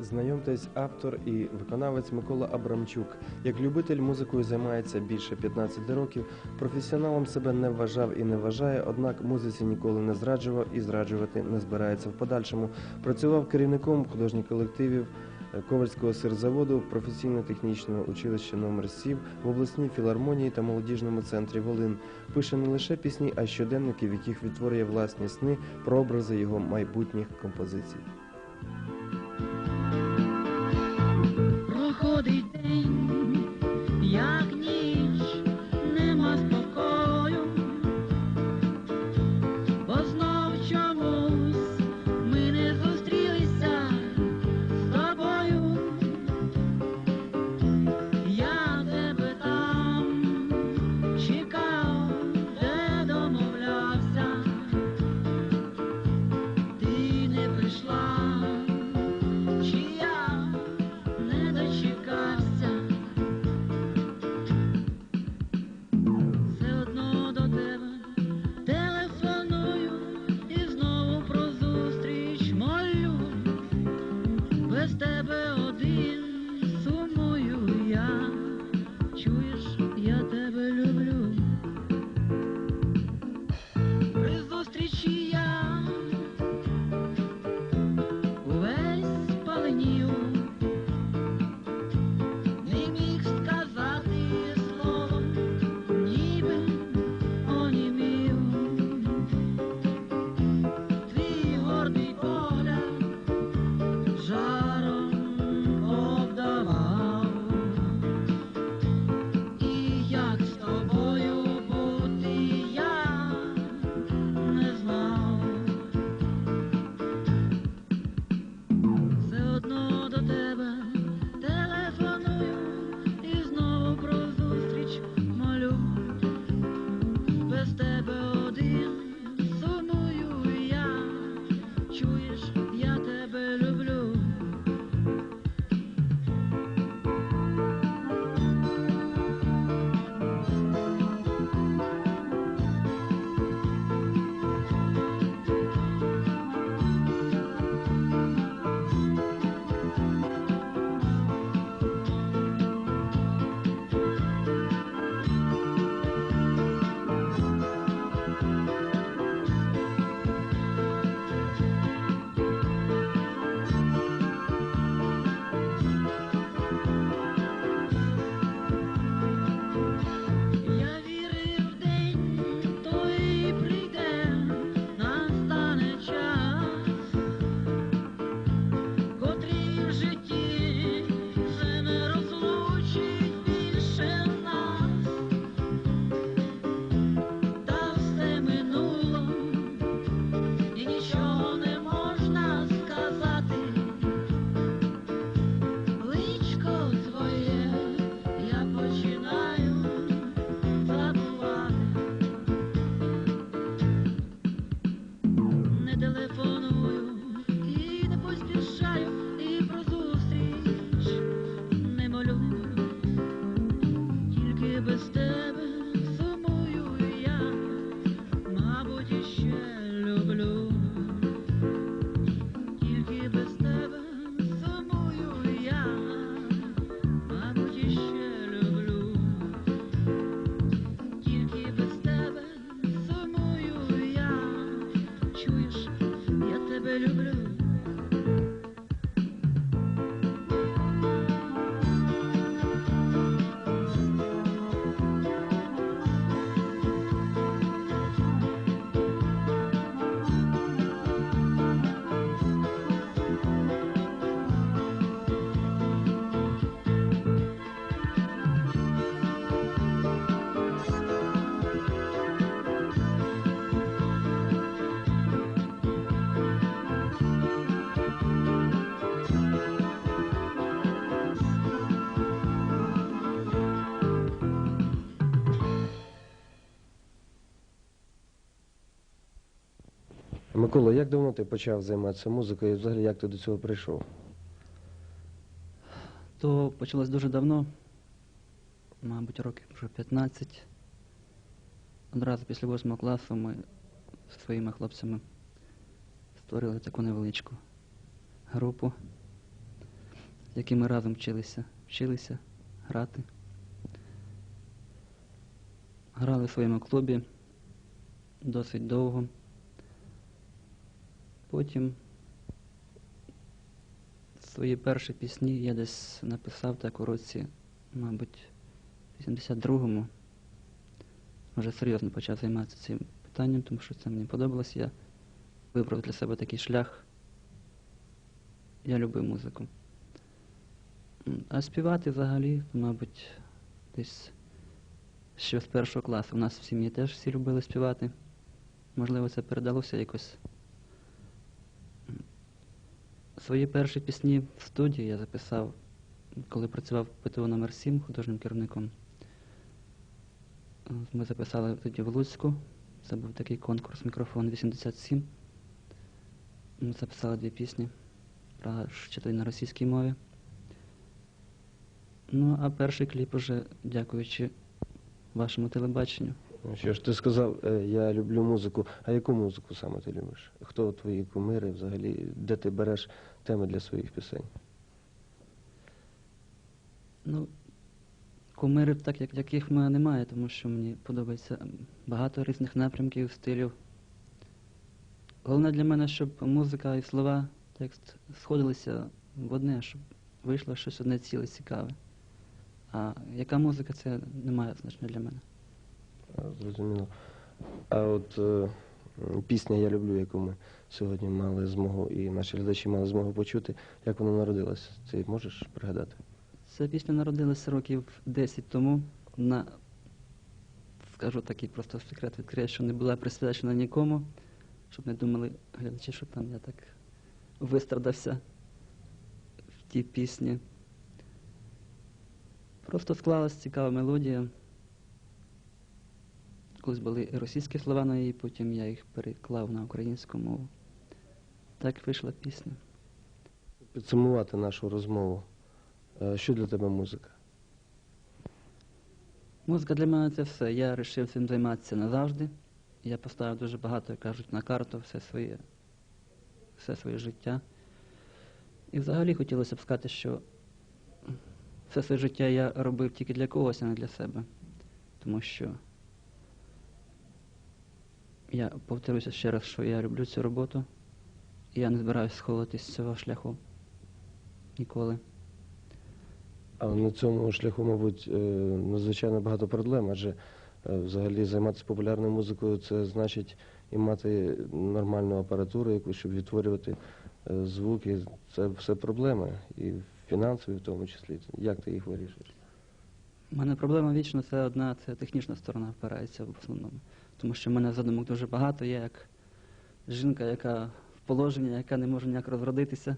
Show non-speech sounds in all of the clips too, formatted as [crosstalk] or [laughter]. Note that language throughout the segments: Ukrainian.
Знайомтесь, автор і виконавець Микола Абрамчук. Як любитель музикою займається більше 15 років. Професіоналом себе не вважав і не вважає, однак музиці ніколи не зраджував і зраджувати не збирається в подальшому. Працював керівником художніх колективів. е, Ковальського сирзаводу професійно-технічного училища номер 7 в обласній філармонії та молодіжному центрі Волин пише не лише пісні, а й щоденники, в яких відтворює власні сни про образи його майбутніх композицій. Як чуєш, Тільки Микола, як давно ти почав займатися музикою і взагалі як ти до цього прийшов? То почалось дуже давно, мабуть, років вже 15. Одразу після 8 класу ми зі своїми хлопцями створили таку невеличку групу. які ми разом вчилися, вчилися грати. Грали в своєму клубі досить довго. Потім свої перші пісні я десь написав так у році, мабуть, в 82-му. Вже серйозно почав займатися цим питанням, тому що це мені подобалось. Я вибрав для себе такий шлях. Я любив музику. А співати взагалі, мабуть, десь ще з першого класу. У нас в сім'ї теж всі любили співати. Можливо, це передалося якось. Свої перші пісні в студії я записав, коли працював ПТО номер 7 художнім керівником. Е, Ми записали тоді в Луцьку. Це був такий конкурс мікрофон 87. Ми записали дві пісні. Правда, ж на російській мові. Ну, а перший кліп уже дякуючи вашому телебаченню. Що ж ти сказав, е, я люблю музику. А яку музику саме ти любиш? Хто твої кумири взагалі? Де ти береш теми для своїх пісень? Ну, кумирів, так як яких в мене немає, тому що мені подобається багато різних напрямків, стилів. Головне для мене, щоб музика і слова, текст сходилися в одне, щоб вийшло щось одне ціле цікаве. А яка музика, це не має значення для мене. Зрозуміло. А от е, пісня Я люблю, яку ми сьогодні мали змогу, і наші глядачі мали змогу почути, як вона народилася. Ти можеш пригадати? Ця пісня народилася років 10 тому на, скажу такий просто секрет відкрию, що не була присвячена нікому, щоб не думали глядачі, що там я так вистрадався в тій пісні. Просто склалась цікава мелодія. Колись були російські слова на її, потім я їх переклав на українську мову. Так вийшла пісня. Підсумувати нашу розмову. Е, Що для тебе музика? Музика для мене це все. Я вирішив цим займатися назавжди. Я поставив дуже багато, як кажуть, на карту все своє, все своє життя. І взагалі хотілося б сказати, що все своє життя я робив тільки для когось, а не для себе. Тому що я повторюся ще раз, що я люблю цю роботу. І я не збираюся сховатись з цього шляху ніколи. А на цьому шляху, мабуть, е, надзвичайно багато проблем, адже е, взагалі займатися популярною музикою це значить і мати нормальну апаратуру, якусь, щоб відтворювати е, звуки. Це все проблеми, і фінансові в тому числі. Як ти їх вирішуєш? У мене проблема вічно це одна, це технічна сторона впирається в основному. Тому що в мене задумок дуже багато. Я як жінка, яка в положенні, яка не може ніяк розродитися,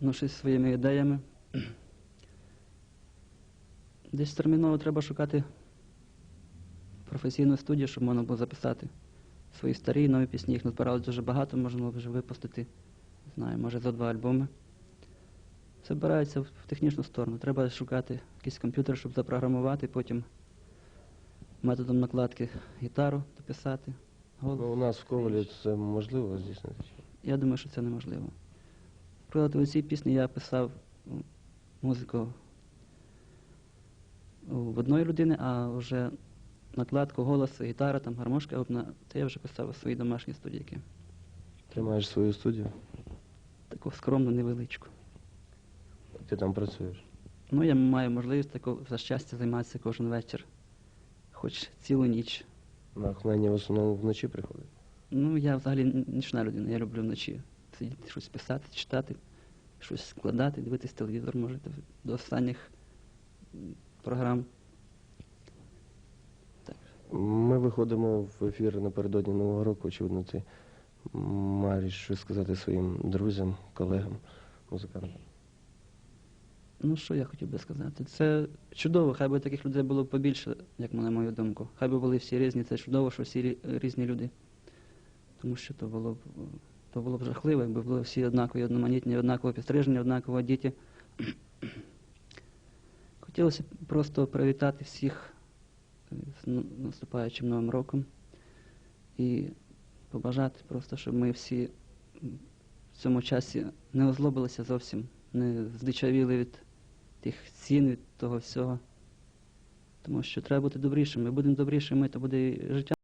ношусь своїми ідеями. [clears throat] Десь терміново треба шукати професійну студію, щоб можна було записати свої старі нові пісні. Їх назбиралось дуже багато, можна було вже випустити, не знаю, може за два альбоми. Це вбирається в технічну сторону. Треба шукати якийсь комп'ютер, щоб запрограмувати, потім методом накладки гітару дописати. Голос. Ну, у нас в Ковалі це можливо здійснити. Я думаю, що це неможливо. Наприклад, у цій пісні я писав музику в одної людини, а вже накладку, голос, гітара, там гармошка, обна, це я вже писав у своїй домашній студійки. Ти маєш свою студію, Таку скромну, невеличку. ти там працюєш. Ну, я маю можливість таку за щастя займатися кожен вечір, хоч цілу ніч. Натхнення в основному вночі приходить. Ну, я взагалі нічна людина, я люблю вночі сидіти, щось писати, читати, щось складати, дивитись телевізор, може, до, останніх програм. Ми виходимо в ефір напередодні Нового року. Очевидно, ти маєш щось сказати своїм друзям, колегам, музикантам. Ну, що я хотів би сказати? Це чудово, хай би таких людей було побільше, як на мою думку. Хай би були всі різні, це чудово, що всі різні люди. Тому що то було б, то було б жахливо, якби були всі однакові, одноманітні, однаково підстрижені, однаково діти. [clears throat] Хотілося б просто привітати всіх е, з наступаючим Новим роком і побажати просто, щоб ми всі в цьому часі не озлобилися зовсім не здичавіли від тих цін, від того всього. Тому що треба бути добрішими. Ми будемо добрішими, то буде життя